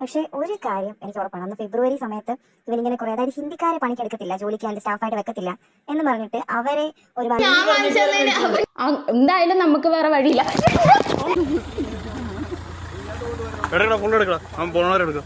പക്ഷേ ഒരു കാര്യം എനിക്ക് ഉറപ്പാണ്. അന്ന് ഫെബ്രുവരി സമയത്ത് ഇവരിങ്ങനെ കുറെ അതായത് ഹിന്ദിക്കാരെ പണിക്കെടുക്കത്തില്ല ജോലിക്ക് അതിന്റെ സ്റ്റാഫായിട്ട് വെക്കത്തില്ല എന്ന് പറഞ്ഞിട്ട് അവരെ ഒരുപാട് എന്തായാലും നമുക്ക് വേറെ വഴിയില്ല. എടുക്കടാ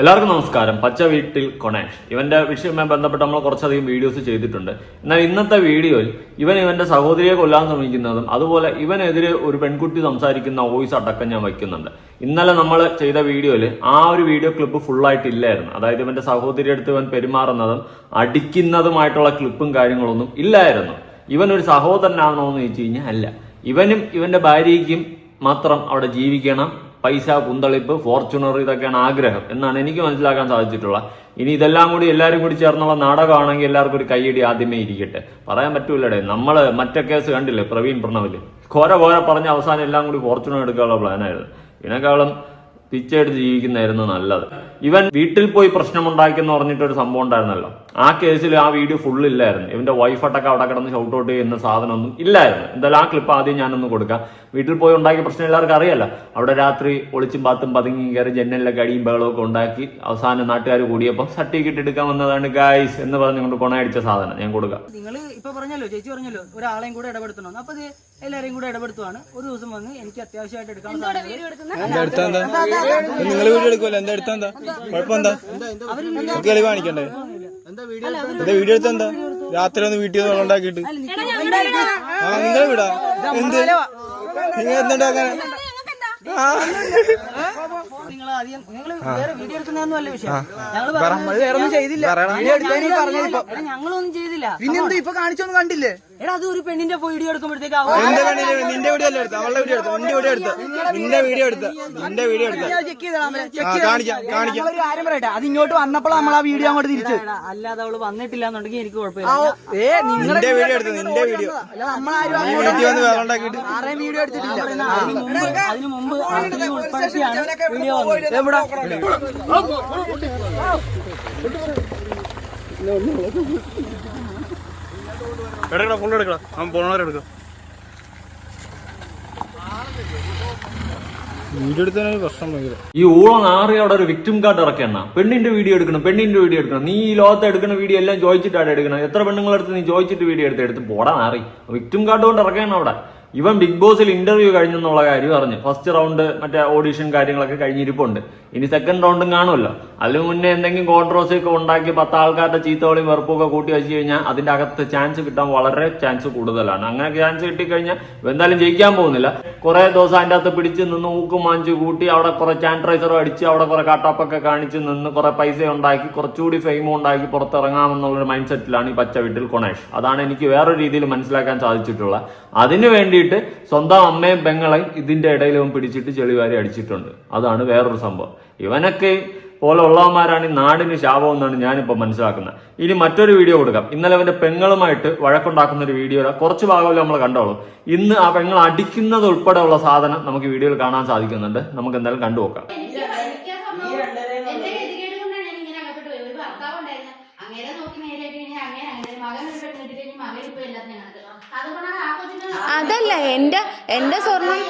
എല്ലാവർക്കും നമസ്കാരം. പച്ച വീട്ടിൽ കൊണേഷ്. ഇവന്റെ വിഷയവുമായി ബന്ധപ്പെട്ട് നമ്മൾ കുറച്ചധികം വീഡിയോസ് ചെയ്തിട്ടുണ്ട്. എന്നാൽ ഇന്നത്തെ വീഡിയോയിൽ ഇവൻ ഇവന്റെ സഹോദരിയെ കൊല്ലാൻ ശ്രമിക്കുന്നതും അതുപോലെ ഇവനെതിരെ ഒരു പെൺകുട്ടി സംസാരിക്കുന്ന വോയിസ് അടക്കം ഞാൻ വയ്ക്കുന്നുണ്ട്. ഇന്നലെ നമ്മൾ ചെയ്ത വീഡിയോയിൽ ആ ഒരു വീഡിയോ ക്ലിപ്പ് ഫുള്ളായിട്ട് ഇല്ലായിരുന്നു അതായത് ഇവന്റെ സഹോദരി അടുത്ത് ഇവൻ പെരുമാറുന്നതും അടിക്കുന്നതുമായിട്ടുള്ള ക്ലിപ്പും കാര്യങ്ങളൊന്നും ഇല്ലായിരുന്നു. ഇവൻ ഒരു സഹോദരനാണോ എന്ന് ചോദിച്ചു കഴിഞ്ഞാൽ അല്ല. ഇവനും ഇവന്റെ ഭാര്യയ്ക്കും മാത്രം അവിടെ ജീവിക്കണം. പൈസ കുന്തളിപ്പ് ഫോർച്യൂണർ ഇതൊക്കെയാണ് ആഗ്രഹം എന്നാണ് എനിക്ക് മനസ്സിലാക്കാൻ സാധിച്ചിട്ടുള്ളത് ഇനി ഇതെല്ലാം കൂടി എല്ലാവരും കൂടി ചേർന്നുള്ള നാടകമാണെങ്കിൽ എല്ലാവർക്കും ഒരു കൈയടി ആദ്യമേ ഇരിക്കട്ടെ. പറയാൻ പറ്റൂലടേ. നമ്മൾ മറ്റേ കേസ് കണ്ടില്ലേ പ്രവീൺ പ്രണവിൽ? ഘോര ഘോര പറഞ്ഞ അവസാനം എല്ലാം കൂടി ഫോർച്യൂണർ എടുക്കാനുള്ള പ്ലാനായിരുന്നു ഇതിനേക്കാളും പിച്ചെടുത്ത് ജീവിക്കുന്നതായിരുന്നു നല്ലത്. ഇവൻ വീട്ടിൽ പോയി പ്രശ്നമുണ്ടാക്കിയെന്ന് പറഞ്ഞിട്ടൊരു സംഭവം ഉണ്ടായിരുന്നല്ലോ. ആ കേസിൽ ആ വീഡിയോ ഫുൾ ഇല്ലായിരുന്നു. ഇവന്റെ വൈഫ് അടക്കം അവിടെ കിടന്ന് ഷൗട്ട് ഔട്ട് ചെയ്യുന്ന സാധനമൊന്നും ഇല്ലായിരുന്നു. എന്തായാലും ആ ക്ലിപ്പ് ആദ്യം ഞാനൊന്ന് കൊടുക്കാം. വീട്ടിൽ പോയി ഉണ്ടാക്കിയ പ്രശ്നം എല്ലാവർക്കും അറിയാലോ. അവിടെ രാത്രി ഒളിച്ചും പാത്തും പതുങ്ങി കയറി ജനലിലൊക്കെ അടിയും ബഹളവും ഒക്കെ ഉണ്ടാക്കി അവസാനം നാട്ടുകാർ കൂടിയപ്പോൾ സർട്ടിഫിക്കറ്റ് എടുക്കാൻ വന്നതാണ് ഗായ്സ് എന്ന് പറഞ്ഞുകൊണ്ട് കൊണയടിച്ച സാധനം ഞാൻ കൊടുക്കാം. നിങ്ങൾ ഇപ്പൊ പറഞ്ഞല്ലോ ചേച്ചി പറഞ്ഞല്ലോ ഒരാളെയും കൂടെ ഇടപെടുത്തണം അപ്പൊ എല്ലാരെയും കൂടെ ഇടപെടുത്തുവാണ്. ഒരു ദിവസം വന്ന് എനിക്ക് അത്യാവശ്യമായിട്ട് എടുക്കാൻ നിങ്ങൾ വീഡിയോ എടുക്കുമല്ലോ എന്താ എടുത്താ എന്താ? കുഴപ്പമെന്താ? നമുക്ക് കളി കാണിക്കണ്ടേ? എന്താ വീഡിയോ എടുത്താ എന്താ? രാത്രി ഒന്ന് വീട്ടിൽ നിന്ന് ഉണ്ടാക്കിയിട്ട് ആ നിങ്ങൾ വിടാ? എന്ത്? നിങ്ങൾ എന്തുണ്ടാക്കാൻ നിങ്ങൾ ആദ്യം നിങ്ങൾ വേറെ വീഡിയോ എടുക്കുന്നതൊന്നും വിഷയം ഞങ്ങൾ വേറെ ഒന്നും ചെയ്തില്ല ഞങ്ങളൊന്നും ചെയ്തില്ല. പിന്നെന്താ? ഇപ്പൊ കാണിച്ചൊന്നും കണ്ടില്ലേ? എടാ അത് ഒരു പെണ്ണിന്റെ വീഡിയോ എടുക്കുമ്പോഴത്തേക്ക് എന്റെ പെണ്ണിന്റെ നിന്റെ വീഡിയോ അല്ല എടുത്ത അവളുടെ വീഡിയോ എടുത്ത നിന്റെ വീഡിയോ എടുത്ത നിന്റെ വീഡിയോ എടുത്ത നിന്റെ വീഡിയോ എടുത്ത ചെക്ക് ചെയ്തോളാം കാണിക്കാം കാണിക്കാം ഒരു കാര്യം പറയട്ടെ അത് ഇങ്ങോട്ട് വന്നപ്പോൾ നമ്മൾ ആ വീഡിയോ അങ്ങോട്ട് തിരിച്ചു അല്ലാതെ അവൾ വന്നിട്ടില്ല എന്നുണ്ടെങ്കിൽ എനിക്ക് കുഴപ്പമില്ല ഏ നിന്റെ വീഡിയോ എടുത്ത നിന്റെ വീഡിയോ ആരെയും വീഡിയോ എടുത്തിട്ടില്ല അതിനു മുമ്പ് ഉൾപ്പെടുത്തിയാണ് വീഡിയോ എവിടെ എടുക്കടാ ഫുള്ള് എടുക്കടാ അവൻ പോണവരെ പ്രശ്നം ഈ ഊളം ആറി അവിടെ ഒരു വിക്ടിം കാർഡ് ഇറക്കണ പെണ്ണിന്റെ വീഡിയോ എടുക്കണം പെണ്ണിന്റെ വീഡിയോ എടുക്കണം. നീ ഈ ലോകത്ത് എടുക്കുന്ന വീഡിയോ എല്ലാം ചോദിച്ചിട്ടാണ് എടുക്കണം എത്ര പെണ്ണുങ്ങളെടുത്ത് നീ ചോദിച്ചിട്ട് വീഡിയോ എടുത്ത്? എടുത്ത് പോടാ നാറി. വിക്ടിം കാർഡ് കൊണ്ട് ഇറക്കണം അവിടെ. ഇവൻ ബിഗ് ബോസിൽ ഇന്റർവ്യൂ കഴിഞ്ഞെന്നുള്ള കാര്യം അറിഞ്ഞു. ഫസ്റ്റ് റൗണ്ട് മറ്റേ ഓഡിഷൻ കാര്യങ്ങളൊക്കെ കഴിഞ്ഞിരിപ്പുണ്ട്. ഇനി സെക്കൻഡ് റൗണ്ടും കാണുമല്ലോ. അതിന് മുന്നേ എന്തെങ്കിലും കോൺട്രോസി ഒക്കെ ഉണ്ടാക്കി പത്ത് ആൾക്കാരുടെ ചീത്തവളിയും വെറുപ്പൊക്കെ കൂട്ടി വെച്ച് കഴിഞ്ഞാൽ അതിന്റെ അകത്ത് ചാൻസ് കിട്ടാൻ വളരെ ചാൻസ് കൂടുതലാണ്. അങ്ങനെ ചാൻസ് കിട്ടിക്കഴിഞ്ഞാൽ എന്തായാലും ജയിക്കാൻ പോകുന്നില്ല. കുറെ ദിവസം അതിന്റെ അകത്ത് പിടിച്ച് നിന്ന് ഊക്കും മാഞ്ചു കൂട്ടി അവിടെ കുറെ ചാൻട്രൈസറും അടിച്ച് അവിടെ കുറെ കാട്ടാപ്പൊക്കെ കാണിച്ച് നിന്ന് കുറെ പൈസ ഉണ്ടാക്കി കുറച്ചുകൂടി ഫെയിമും ഉണ്ടാക്കി പുറത്തിറങ്ങാമെന്നുള്ളൊരു മൈൻഡ് സെറ്റിലാണ് ഈ പച്ച വീട്ടിൽ കൊണേഷ് അതാണ് എനിക്ക് വേറൊരു രീതിയിൽ മനസ്സിലാക്കാൻ സാധിച്ചിട്ടുള്ളത്. അതിനു വേണ്ടിയിട്ട് സ്വന്തം അമ്മയും പെങ്ങളെയും ഇതിന്റെ ഇടയിൽ ഇവൻ പിടിച്ചിട്ട് ചെളിവാരി അടിച്ചിട്ടുണ്ട്. അതാണ് വേറൊരു സംഭവം. ഇവനൊക്കെ പോലെ ഉള്ളവന്മാരാണ് ഈ നാടിന് ശാപം എന്നാണ് ഞാനിപ്പോൾ മനസ്സിലാക്കുന്നത്. ഇനി മറ്റൊരു വീഡിയോ കൊടുക്കാം. ഇന്നലെ അവന്റെ പെങ്ങളുമായിട്ട് വഴക്കുണ്ടാക്കുന്ന ഒരു വീഡിയോ കുറച്ച് ഭാഗമല്ലേ നമ്മൾ കണ്ടോളൂ ഇന്ന് ആ പെങ്ങൾ അടിക്കുന്നത് ഉൾപ്പെടെയുള്ള സാധനം നമുക്ക് വീഡിയോയിൽ കാണാൻ സാധിക്കുന്നുണ്ട്. നമുക്ക് എന്തായാലും കണ്ടു നോക്കാം. എനിക്ക് എനിക്ക് ആ സംഭവം എന്റെ ഗതികേട് കൊണ്ടാണ് ഞാൻ ഇങ്ങനെ അകപ്പെട്ടു പോയത്. ഒരു ഭർത്താവ് ഉണ്ടായിരുന്നു. അങ്ങനെ നോക്കി നേരെ കഴിഞ്ഞാൽ അങ്ങനെ അങ്ങനെ മകൻ ഒരു പെണ്ണ് കിട്ടി കഴിഞ്ഞാൽ മകൻ ഇപ്പൊ എല്ലാത്തിനും അതല്ല എന്റെ എന്റെ സ്വർണം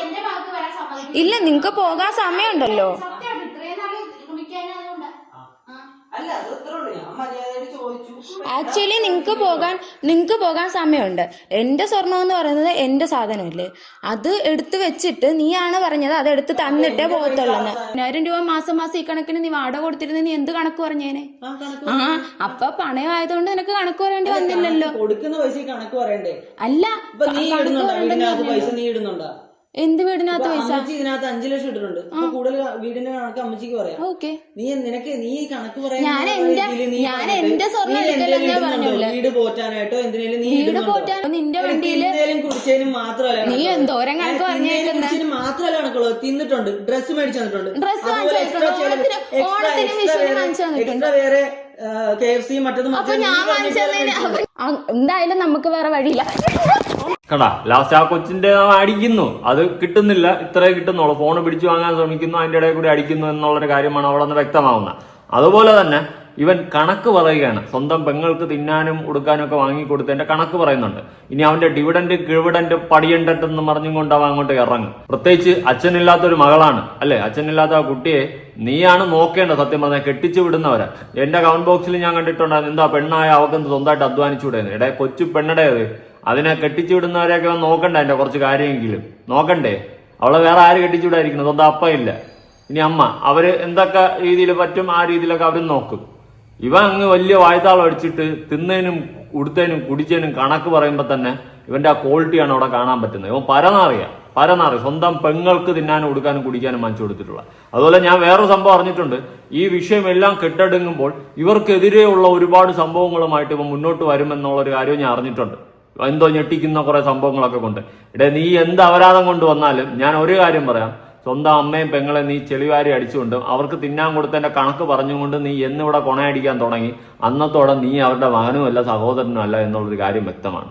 ഇല്ല നിങ്ങക്ക് പോകാൻ സമയമുണ്ടല്ലോ സത്യമാണ് ഇത്രയും നാൾ ശ്രമിക്കാൻ അതുകൊണ്ട് അല്ല അത് അത്രേ ഉള്ളൂ ഞാൻ മര്യാദയായിട്ട് ചോദിച്ചു ആക്ച്വലി നിങ്ങൾക്ക് പോകാൻ നിങ്ങൾക്ക് പോകാൻ സമയമുണ്ട്. എന്റെ സ്വർണം എന്ന് പറയുന്നത് എന്റെ സാധനമല്ലേ? അത് എടുത്തു വെച്ചിട്ട് നീയാണ് പറഞ്ഞത് അത് എടുത്ത് തന്നിട്ടേ പോകത്തുള്ളെന്ന്. പതിനായിരം രൂപ മാസം മാസം ഈ കണക്കിന് നീ വാടക കൊടുത്തിരുന്ന നീ എന്ത് കണക്ക് പറഞ്ഞേനെ? ആ അപ്പൊ പണയമായതുകൊണ്ട് നിനക്ക് കണക്ക് പറയേണ്ടി വന്നില്ലല്ലോ. കൊടുക്കുന്ന പൈസ കണക്ക് പറയണ്ടേ? അല്ല ഇപ്പൊ നീ കണക്ക് ഇടുന്നുണ്ടോ? പറയണ്ടെന്ന് എന്ത് വീടിനകത്ത് പൈസ? അമ്മച്ചി ഇതിനകത്ത് അഞ്ചു ലക്ഷം ഇട്ടിട്ടുണ്ട്. അപ്പൊ കൂടുതൽ വീടിന്റെ കണക്ക് അമ്മച്ചിക്ക് പറയാം. ഓക്കെ. നീ നിനക്ക് നീ ഈ കണക്ക് പറയാനായിട്ടോ ഞാൻ എന്റെ- ഞാൻ എന്റെ സ്വർണം ഞാൻ പറഞ്ഞുള്ളൂ. വീട് പോറ്റാനായിട്ടോ എന്തിനേലും നീ വീട് നിന്റെ വണ്ടിയിൽ കുടിച്ചതിനും മാത്രമല്ല നീ. എന്തോരം കണക്ക് തിന്നേലും മാത്രമല്ല കണക്കുള്ളൂ. തിന്നിട്ടുണ്ട്. ഡ്രസ്സ് മേടിച്ചു തന്നിട്ടുണ്ട് ഡ്രസ്സ് ഓണത്തിന്- ഓണത്തിന് വിഷുവിന് വാങ്ങിച്ചു തന്നിട്ടുണ്ട്. വേറെ കെ എഫ് സി മറ്റത് എന്തായാലും നമുക്ക് വേറെ വഴിയില്ല. കണ്ടാ ലാസ്റ്റ് ആ കൊച്ചിന്റെ അടിക്കുന്നു. അത് കിട്ടുന്നില്ല. ഇത്രേ കിട്ടുന്നുള്ളൂ. ഫോൺ പിടിച്ചു വാങ്ങാൻ ശ്രമിക്കുന്നു. അതിന്റെ ഇടയിൽ കൂടി അടിക്കുന്നു എന്നുള്ളൊരു കാര്യമാണ് അവിടെ നിന്ന് വ്യക്തമാവുന്നത്. അതുപോലെ തന്നെ ഇവൻ കണക്ക് പറയുകയാണ്. സ്വന്തം പെങ്ങൾക്ക് തിന്നാനും ഉടുക്കാനും ഒക്കെ വാങ്ങിക്കൊടുത്തതിന്റെ കണക്ക് പറയുന്നുണ്ട്. ഇനി അവന്റെ ഡിവിഡന്റ് കിവിഡന്റ് പടിയണ്ടെന്ന് പറഞ്ഞും കൊണ്ട് അവൻ അങ്ങോട്ട് ഇറങ്ങും. പ്രത്യേകിച്ച് അച്ഛനില്ലാത്ത ഒരു മകളാണ് അല്ലെ? അച്ഛനില്ലാത്ത ആ കുട്ടിയെ നീയാണ് നോക്കേണ്ടത് സത്യം പറഞ്ഞാൽ കെട്ടിച്ചു വിടുന്നവരാ. എന്റെ കമന്റ് ബോക്സിൽ ഞാൻ കണ്ടിട്ടുണ്ടായിരുന്നു എന്താ പെണ്ണായ അവർക്ക് സ്വന്തമായിട്ട് അധ്വാനിച്ചുവിടുന്നത് ഇടയെ കൊച്ചു പെണ്ണടേത് അതിനെ കെട്ടിച്ചു വിടുന്നവരെയൊക്കെ നോക്കണ്ട അതിന്റെ കുറച്ച് കാര്യമെങ്കിലും? നോക്കണ്ടേ? അവളെ വേറെ ആര് കെട്ടിച്ചു വിടായിരിക്കണം സ്വന്തം അപ്പ ഇല്ല. ഇനി അമ്മ അവർ എന്തൊക്കെ രീതിയിൽ പറ്റും ആ രീതിയിലൊക്കെ അവരും നോക്കും. ഇവൻ അങ്ങ് വലിയ വായ്ത്താളം അടിച്ചിട്ട് തിന്നതിനും ഉടുത്തതിനും കുടിച്ചതിനും കണക്ക് പറയുമ്പോൾ തന്നെ ഇവന്റെ ആ ക്വാളിറ്റിയാണ് അവിടെ കാണാൻ പറ്റുന്നത്. ഇവൻ പരനാറിയ. പരനാറി. സ്വന്തം പെങ്ങൾക്ക് തിന്നാനും കൊടുക്കാനും കുടിക്കാനും വാങ്ങിച്ചു കൊടുത്തിട്ടുള്ള. അതുപോലെ ഞാൻ വേറെ സംഭവം അറിഞ്ഞിട്ടുണ്ട്. ഈ വിഷയമെല്ലാം കെട്ടടങ്ങുമ്പോൾ ഇവർക്കെതിരെയുള്ള ഒരുപാട് സംഭവങ്ങളുമായിട്ട് ഇവ മുന്നോട്ട് വരുമെന്നുള്ള ഒരു കാര്യം ഞാൻ അറിഞ്ഞിട്ടുണ്ട്. എന്തോ ഞെട്ടിക്കുന്ന കുറെ സംഭവങ്ങളൊക്കെ കൊണ്ട്. ഇടേ നീ എന്ത് അപരാധം കൊണ്ട് വന്നാലും ഞാൻ ഒരു കാര്യം പറയാം. സ്വന്തം അമ്മയും പെങ്ങളെ നീ ചെളിവാരി അടിച്ചുകൊണ്ട് അവർക്ക് തിന്നാൻ കൊടുത്തതിന്റെ കണക്ക് പറഞ്ഞുകൊണ്ട് നീ എന്നിവിടെ കൊണയടിക്കാൻ തുടങ്ങി അന്നത്തോടെ നീ അവരുടെ മകനുമല്ല അല്ല സഹോദരനും അല്ല എന്നുള്ളൊരു കാര്യം വ്യക്തമാണ്.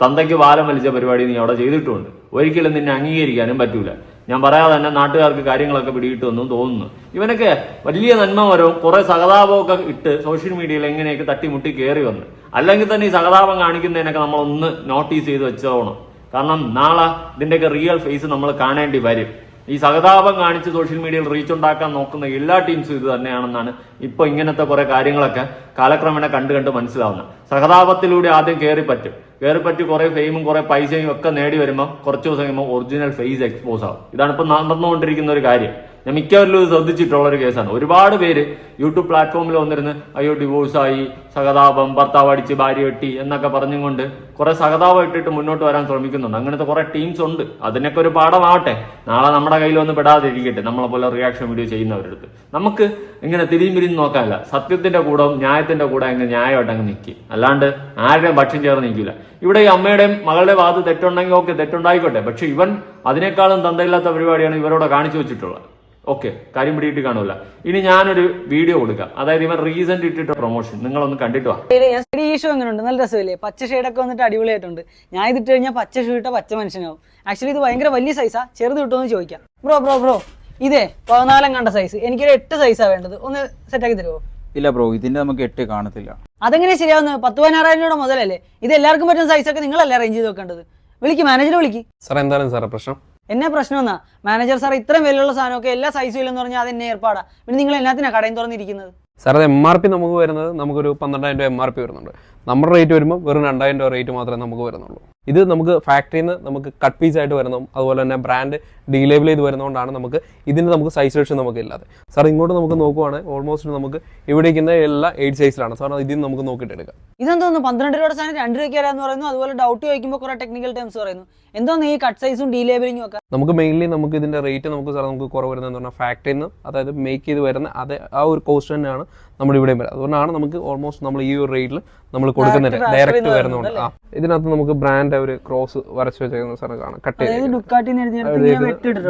തന്തയ്ക്ക് വാലം വലിച്ച പരിപാടി നീ അവിടെ ചെയ്തിട്ടുണ്ട്. ഒരിക്കലും നിന്നെ അംഗീകരിക്കാനും പറ്റൂല. ഞാൻ പറയാതെ തന്നെ നാട്ടുകാർക്ക് കാര്യങ്ങളൊക്കെ പിടികിട്ടുമെന്നും തോന്നുന്നു. ഇവനൊക്കെ വലിയ നന്മവരവും കുറെ സഹതാപമൊക്കെ ഇട്ട് സോഷ്യൽ മീഡിയയിൽ എങ്ങനെയൊക്കെ തട്ടിമുട്ടി കയറി വന്ന്. അല്ലെങ്കിൽ തന്നെ ഈ സഹതാപം കാണിക്കുന്നതിനൊക്കെ നമ്മളൊന്ന് നോട്ടീസ് ചെയ്ത് വെച്ചോണം. കാരണം നാളെ ഇതിന്റെയൊക്കെ റിയൽ ഫേസ് നമ്മൾ കാണേണ്ടി വരും. ഈ സഹതാപം കാണിച്ച് സോഷ്യൽ മീഡിയയിൽ റീച്ച് ഉണ്ടാക്കാൻ നോക്കുന്ന എല്ലാ ടീംസും ഇത് തന്നെയാണെന്നാണ് ഇപ്പൊ ഇങ്ങനത്തെ കുറെ കാര്യങ്ങളൊക്കെ കാലക്രമേണ കണ്ടു കണ്ട് മനസ്സിലാവുന്നത്. സഹതാപത്തിലൂടെ ആദ്യം കയറി പറ്റും. കയറി പറ്റി കുറെ ഫെയിമും കുറെ പൈസയും ഒക്കെ നേടി വരുമ്പോൾ കുറച്ച് ദിവസം കഴിയുമ്പോൾ ഒറിജിനൽ ഫേസ് എക്സ്പോസ് ആവും. ഇതാണ് ഇപ്പൊ നടന്നുകൊണ്ടിരിക്കുന്ന ഒരു കാര്യം. ഞാൻ മിക്കവരിലും ശ്രദ്ധിച്ചിട്ടുള്ള ഒരു കേസാണ്. ഒരുപാട് പേര് യൂട്യൂബ് പ്ലാറ്റ്ഫോമിൽ വന്നിരുന്ന് അയ്യോ ഡിവോഴ്സായി സഹതാപം ഭർത്താവ് അടിച്ച് ഭാര്യ വെട്ടി എന്നൊക്കെ പറഞ്ഞുകൊണ്ട് കുറെ സഹതാപം ഇട്ടിട്ട് മുന്നോട്ട് വരാൻ ശ്രമിക്കുന്നുണ്ട്. അങ്ങനത്തെ കുറെ ടീംസ് ഉണ്ട്. അതിനൊക്കെ ഒരു പാഠമാവട്ടെ. നാളെ നമ്മുടെ കയ്യിൽ വന്ന് പെടാതിരിക്കട്ടെ നമ്മളെ പോലെ റിയാക്ഷൻ വീഡിയോ ചെയ്യുന്നവരുടെ അടുത്ത് നമുക്ക് ഇങ്ങനെ തിരിയും പിരിഞ്ഞ് നോക്കാനല്ല. സത്യത്തിന്റെ കൂടെ ന്യായത്തിന്റെ കൂടെ അങ്ങ് ന്യായമായിട്ട് അങ്ങ് നിൽക്കും അല്ലാണ്ട് ആരുടെയും പക്ഷം ചേർന്ന് നിൽക്കില്ല ഇവിടെ ഈ അമ്മയുടെയും മകളുടെ ഭാഗത്ത് തെറ്റുണ്ടെങ്കിൽ ഓക്കെ തെറ്റുണ്ടായിക്കോട്ടെ. പക്ഷെ ഇവൻ അതിനേക്കാളും തന്തയില്ലാത്ത പരിപാടിയാണ് ഇവരോട് കാണിച്ചു വെച്ചിട്ടുള്ളത്. ഓക്കെ കാര്യം പിടിയിട്ട് കാണൂല. ഇനി ഞാനൊരു വീഡിയോ കൊടുക്കാം. അതായത് ഇവൻ റീസെന്റ് ഇട്ടിട്ട പ്രൊമോഷൻ നിങ്ങൾ ഒന്ന് കണ്ടിട്ട് വാ. ഈ ഷൂ എങ്ങനെ ഉണ്ട് നല്ല രസമില്ലേ? പച്ച ഷെയ്ഡൊക്കെ വന്നിട്ട് അടിപൊളിയായിട്ടുണ്ട്. ഞാൻ ഇതിട്ട് കഴിഞ്ഞാൽ പച്ച ഷൂ ഇട്ട പച്ച മനുഷ്യനാവും. ആക്ച്വലി ഇത് ഭയങ്കര വലിയ സൈസാ ചെറുത് കിട്ടുമെന്ന് ചോദിക്കാം. ബ്രോ ബ്രോ ബ്രോ ഇതേ പതിനാലാം കണ്ട സൈസ് എനിക്കൊരു എട്ട് സൈസാ വേണ്ടത്. ഒന്ന് സെറ്റാക്കി തരുമോ ഇല്ല ബ്രോ ഇതിന്റെ നമുക്ക് എട്ട് കാണത്തില്ല. അതെങ്ങനെ ശരിയാവുന്നത് പത്ത് പതിനാറായിരം രൂപയുടെ മുതലല്ലേ ഇത് എല്ലാവർക്കും പറ്റുന്ന സൈസൊക്കെ നിങ്ങളല്ലേ അറേഞ്ച് ചെയ്ത് വെക്കേണ്ടത്. വിളിക്ക് മാനേജറെ വിളിക്ക്. സാർ എന്താണ് സാറേ പ്രശ്നം? എന്നാ പ്രശ്നം എന്നാ മാനേജർ സാർ ഇത്രയും വിലയുള്ള സാധനമൊക്കെ എല്ലാ സൈസും ഇല്ലെന്ന് പറഞ്ഞാൽ അത് എന്നെ ഏർപ്പാടാ. പിന്നെ നിങ്ങൾ എല്ലാത്തിനാ കടയും തുറന്നിരിക്കുന്നത്? സാർ അത് എം ആർ പി നമുക്ക് വരുന്നത് നമുക്കൊരു പന്ത്രണ്ടായിരം രൂപ എം ആർ പി വരുന്നുണ്ട്. നമ്മുടെ റേറ്റ് വരുമ്പോൾ വെറും രണ്ടായിരം രൂപ റേറ്റ് മാത്രമേ നമുക്ക് വരുന്നുള്ളൂ. ഇത് നമുക്ക് ഫാക്ടറിയിൽ നിന്ന് നമുക്ക് കട്ട് പീസ് ആയിട്ട് വരുന്നതും അതുപോലെ തന്നെ ബ്രാൻഡ് ഡീലേബിൾ ചെയ്ത് വരുന്നതുകൊണ്ടാണ് നമുക്ക് ഇതിന് നമുക്ക് സൈസ് റേഷൻ നമുക്ക് ഇല്ലാതെ സാർ ഇങ്ങോട്ട് നമുക്ക് നോക്കുവാണെങ്കിൽ ഓൾമോസ്റ്റ് നമുക്ക് ഇവിടെ ഇരിക്കുന്ന എല്ലാ എയ്റ്റ് സൈസിലാണ് സാർ ഇതിൽ നിന്ന് നമുക്ക് നോക്കിയിട്ട് എടുക്കാം ഇതെന്തോന്നു? പന്ത്രണ്ട് രൂപയുടെ സാധനം രണ്ട് രൂപയ്ക്ക് വരാന്ന് പറയുന്നു. അതുപോലെ ഡൗട്ട് ചോദിക്കുമ്പോൾ കുറെ ടെക്നിക്കൽ ടേംസ് പറയുന്നു. എന്തോന്ന് ഈ കട്ട് സൈസും ഡീലേബിളിങ്ങും ഒക്കെ? നമുക്ക് മെയിൻലി നമുക്ക് ഇതിന്റെ റേറ്റ് നമുക്ക് സാർ നമുക്ക് കുറവ് വരുന്നതെന്ന് പറഞ്ഞാൽ ഫാക്ടറിയിൽ നിന്ന് അതായത് മേക്ക് ചെയ്ത് വരുന്ന അതേ ആ ഒരു കോസ്റ്റ് തന്നെയാണ് നമ്മൾ ഇവിടെയും വരുന്നത്. അതുകൊണ്ടാണ് നമുക്ക് ഓൾമോസ്റ്റ് നമ്മൾ ഈ ഒരു റേറ്റിൽ നമ്മൾ കൊടുക്കുന്നത് ഡയറക്റ്റ് വരുന്നതുകൊണ്ട്. വരുന്നുണ്ട് ഇതിനകത്ത് നമുക്ക് ബ്രാൻഡ് ഒരു ക്രോസ് വരച്ചു വെച്ചേക്കുന്ന സാറ് കാണാം. കട്ട്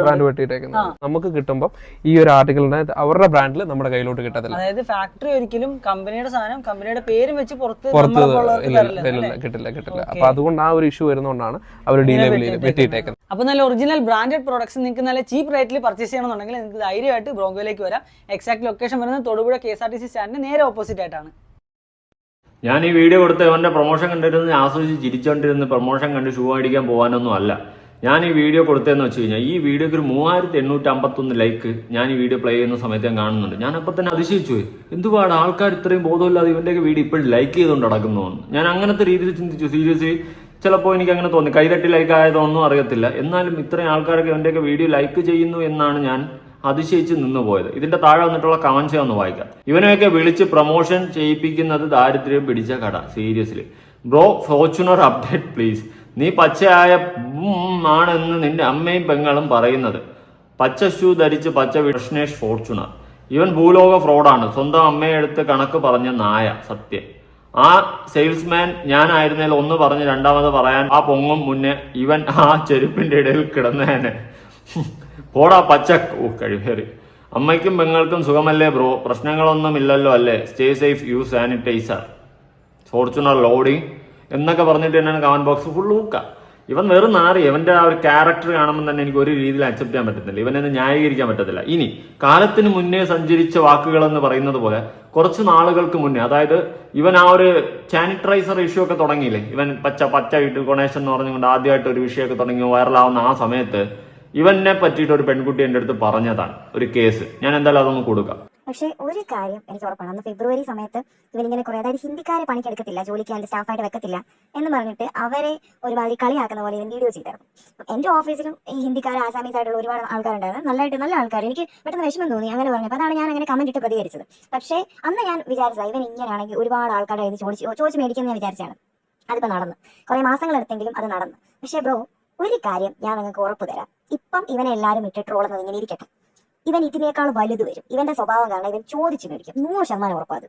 ബ്രാൻഡ് വെട്ടിയിട്ടേക്കുന്നത്. നമുക്ക് കിട്ടുമ്പോൾ ഈ ഒരു ആർട്ടിക്കിളിന്റെ അവരുടെ ബ്രാൻഡിൽ നമ്മുടെ കയ്യിലോട്ട് കിട്ടത്തില്ല. അതായത് ഫാക്ടറി ഒരിക്കലും കമ്പനിയുടെ സാധനം കമ്പനിയുടെ പേരും വെച്ച് പുറത്ത് പുറത്ത് ഇല്ല? കിട്ടില്ല കിട്ടില്ല. അപ്പൊ അതുകൊണ്ട് ആ ഒരു ഇഷ്യൂ വരുന്നതുകൊണ്ടാണ് അവർ ഡീലേബിൾ വെട്ടിയിട്ടേക്കുന്നത്. അപ്പൊ നല്ല ഒറിജിനൽ ബ്രാൻഡഡ് പ്രോഡക്ട്സ് നിങ്ങൾക്ക് നല്ല ചീപ്പ് റേറ്റിൽ പർച്ചേസ് ചെയ്യണമെന്നുണ്ടെങ്കിൽ നിങ്ങൾക്ക് ധൈര്യമായിട്ട് ബ്രോങ്കോയിലേക്ക് വരാം. എക്സാക്ട് ലൊക്കേഷൻ വരുന്നത് Thodupuzha K S R T C സ്റ്റാൻഡിന് നേരെ ഓപ്പോസിറ്റ് ആയിട്ടാണ്. ഞാൻ ഈ വീഡിയോ കൊടുത്ത് ഇവന്റെ പ്രൊമോഷൻ കണ്ടിരുന്ന് ആസ്വദിച്ച് ചിരിച്ചോണ്ടിരുന്ന് പ്രൊമോഷൻ കണ്ട് ഷൂ അടിക്കാൻ പോകാനൊന്നും അല്ല. ഞാൻ ഈ വീഡിയോ കൊടുത്തതെന്ന് വെച്ച് കഴിഞ്ഞാൽ ഈ വീഡിയോക്ക് ഒരു മൂവായിരത്തി എണ്ണൂറ്റി അമ്പത്തൊന്ന് ലൈക്ക് ഞാൻ ഈ വീഡിയോ പ്ലേ ചെയ്യുന്ന സമയത്ത് ഞാൻ കാണുന്നുണ്ട്. ഞാൻ അപ്പം തന്നെ അതിശയിച്ചു പോയി. എന്തുപാട് ആൾക്കാർ ഇത്രയും ബോധമില്ലാതെ ഇവന്റെയൊക്കെ വീഡിയോ ഇപ്പോഴും ലൈക്ക് ചെയ്തുകൊണ്ട് നടക്കുന്നതാണ് ഞാൻ അങ്ങനത്തെ രീതിയിൽ ചിന്തിച്ചു. സീരിയസ്ലി ചിലപ്പോൾ എനിക്ക് അങ്ങനെ തോന്നി. കൈതട്ടി ലൈക്ക് ആയതൊന്നും അറിയത്തില്ല. എന്നാലും ഇത്രയും ആൾക്കാരൊക്കെ ഇവന്റെയൊക്കെ വീഡിയോ ലൈക്ക് ചെയ്യുന്നു എന്നാണ് ഞാൻ അതിശയിച്ച് നിന്ന് പോയത്. ഇതിന്റെ താഴെ വന്നിട്ടുള്ള കമന്റ്സ് ഒന്ന് വായിക്കാം. ഇവനെയൊക്കെ വിളിച്ച് പ്രൊമോഷൻ ചെയ്യിപ്പിക്കുന്നത് ദാരിദ്ര്യം പിടിച്ച കട seriously bro Fortuner update please നീ പച്ചയായ ആണെന്ന് നിന്റെ അമ്മയും പെങ്ങളും പറയുന്നത്. പച്ച ഷൂ ധരിച്ച് പച്ച വിഷ്ണേഷ് ഫോർച്യൂണർ ഇവൻ ഭൂലോക ഫ്രോഡാണ് സ്വന്തം അമ്മയെ എടുത്ത് കണക്ക് പറഞ്ഞ നായ സത്യം. ആ സെയിൽസ്മാൻ ഞാനായിരുന്നേൽ ഒന്ന് പറഞ്ഞ് രണ്ടാമത് പറയാൻ ആ പൊങ്ങും മുന്നേ ഇവൻ ആ ചെരുപ്പിന്റെ ഇടയിൽ കിടന്നേനെ. പോടാ പച്ച. ഓ കഴിവേറി അമ്മയ്ക്കും പെങ്ങൾക്കും സുഖമല്ലേ ബ്രോ? പ്രശ്നങ്ങളൊന്നും ഇല്ലല്ലോ അല്ലേ? Stay safe use sanitiser Fortuner loading എന്നൊക്കെ പറഞ്ഞിട്ട് തന്നെയാണ് കമന്റ് ബോക്സ് ഫുൾ ഊക്ക ഇവൻ വെറും നാറി. ഇവന്റെ ആ ഒരു ക്യാരക്ടർ കാണുമ്പോൾ തന്നെ എനിക്ക് ഒരു രീതിയിൽ അക്സെപ്റ്റ് ചെയ്യാൻ പറ്റത്തില്ല. ഇവനെ ന്യായീകരിക്കാൻ പറ്റത്തില്ല. ഇനി കാലത്തിന് മുന്നേ സഞ്ചരിച്ച വാക്കുകൾ എന്ന് പറയുന്നത് പോലെ കുറച്ച് നാളുകൾക്ക് മുന്നേ അതായത് ഇവൻ ആ ഒരു സാനിറ്റൈസർ ഇഷ്യൂ ഒക്കെ തുടങ്ങിയില്ലേ? ഇവൻ പച്ച പച്ച ഇട്ട് ഗണേശൻ എന്ന് പറഞ്ഞുകൊണ്ട് ആദ്യമായിട്ട് ഒരു വിഷയമൊക്കെ തുടങ്ങി വൈറലാവുന്ന ആ സമയത്ത് ഇവനെ പറ്റിയിട്ട് ഒരു പെൺകുട്ടി എന്റെ അടുത്ത് പറഞ്ഞതാണ് ഒരു കേസ്. ഞാൻ എന്തായാലും അതൊന്ന് കൊടുക്കാം. പക്ഷേ ഒരു കാര്യം എനിക്ക് ഉറപ്പാണ്. അന്ന് ഫെബ്രുവരി സമയത്ത് ഇവരിങ്ങനെ കുറെ അതായത് ഹിന്ദിക്കാരെ പണിക്കെടുക്കത്തില്ല ജോലിക്ക് അതിന്റെ സ്റ്റാഫായിട്ട് വെക്കത്തില്ല എന്ന് പറഞ്ഞിട്ട് അവരെ ഒരുമാതിരി കളിയാക്കുന്ന പോലെ ഇവൻ വീഡിയോ ചെയ്തായിരുന്നു എന്റെ ഓഫീസിലും ഈ ഹിന്ദിക്കാർ ആസാമീസ് ആയിട്ടുള്ള ഒരുപാട് ആൾക്കാരുണ്ടായിരുന്നു. നല്ലതായിട്ട് നല്ല ആൾക്കാർ എനിക്ക് പെട്ടെന്ന് വിഷമം തോന്നി അങ്ങനെ പറഞ്ഞപ്പോൾ അതാണ് ഞാൻ അങ്ങനെ കമന്റ് ഇട്ട് പ്രതികരിച്ചത്. പക്ഷേ അന്ന് ഞാൻ വിചാരിച്ചത് ഇവൻ ഇങ്ങനെയാണെങ്കിൽ ഒരുപാട് ആൾക്കാരുടെ ചോദിച്ചു ചോദിച്ചു ചോദിച്ച് മേടിക്കുന്ന വിചാരിച്ചാണ് അതിപ്പോ നടന്നു. കുറെ മാസങ്ങൾ എടുത്തെങ്കിലും അത് നടന്നു. പക്ഷേ ബ്രോ ഒരു കാര്യം ഞാൻ നിങ്ങൾക്ക് ഉറപ്പ് തരാം. ഇപ്പം ഇവനെ എല്ലാവരും ഇട്ട് ട്രോളുന്നത് ഇങ്ങനെ ഇരിക്കട്ടെ. ഇവൻ ഇതിനേക്കാൾ വലുത് വരും. ഇവന്റെ സ്വഭാവം കാരണം ഇവൻ ചോദിച്ചു മേടിക്കും. നൂറ് ശതമാനം ഉറപ്പാത്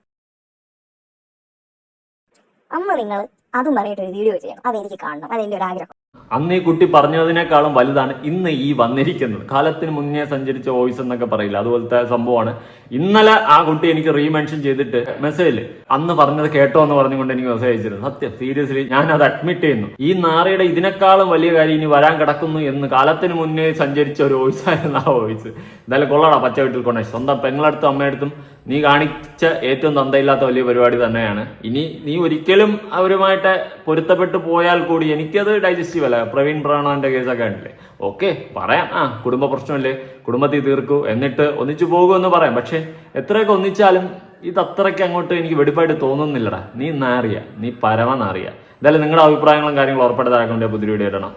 അമ്മ നിങ്ങൾ അതും പറയട്ടെ ഒരു വീഡിയോ ചെയ്യണം. അതെനിക്ക് കാണണം. അതെന്റെ ഒരു ആഗ്രഹം. അന്ന് ഈ കുട്ടി പറഞ്ഞതിനേക്കാളും വലുതാണ് ഇന്ന് ഈ വന്നിരിക്കുന്നത്. കാലത്തിന് മുന്നേ സഞ്ചരിച്ച വോയിസ് എന്നൊക്കെ പറയില്ല? അതുപോലത്തെ സംഭവമാണ്. ഇന്നലെ ആ കുട്ടി എനിക്ക് റീമെൻഷൻ ചെയ്തിട്ട് മെസ്സേജിൽ അന്ന് പറഞ്ഞത് കേട്ടോ എന്ന് പറഞ്ഞുകൊണ്ട് എനിക്ക് മെസ്സേജ് അയച്ചിരുന്നു. സത്യം സീരിയസ്ലി ഞാൻ അത് അഡ്മിറ്റ് ചെയ്യുന്നു. ഈ നാറിയുടെ ഇതിനേക്കാളും വലിയ കാര്യം ഇനി വരാൻ കിടക്കുന്നു എന്ന് കാലത്തിന് മുന്നേ സഞ്ചരിച്ച ഒരു വോയിസ് ആയിരുന്നു ആ വോയിസ് എന്തായാലും കൊള്ളടാ പച്ച വീട്ടിൽ കൊണ്ടേ. സ്വന്തം പെങ്ങളടുത്തും അമ്മയടുത്തും നീ കാണിച്ച ഏറ്റവും തന്തയില്ലാത്ത വലിയ പരിപാടി തന്നെയാണ്. ഇനി നീ ഒരിക്കലും അവരുമായിട്ട് പൊരുത്തപ്പെട്ടു പോയാൽ കൂടി എനിക്കത് ഡൈജസ്റ്റീവ് അല്ല. പ്രവീൺ പ്രാണാന്റെ കേസൊക്കെ ഉണ്ടല്ലേ ഓക്കെ പറയാം. ആ കുടുംബ പ്രശ്നമല്ലേ? കുടുംബത്തിൽ തീർക്കൂ. എന്നിട്ട് ഒന്നിച്ചു പോകുമെന്ന് പറയാം. പക്ഷെ എത്രയൊക്കെ ഒന്നിച്ചാലും ഇത് അത്രയ്ക്ക് അങ്ങോട്ട് എനിക്ക് വെടിപ്പായിട്ട് തോന്നുന്നില്ലടാ. നീ നാറിയ. നീ പരമ നാറിയ എന്തായാലും നിങ്ങളുടെ അഭിപ്രായങ്ങളും കാര്യങ്ങളും ഉറപ്പെടുത്താൻ പുതിയ വീഡിയോ ഇടണം.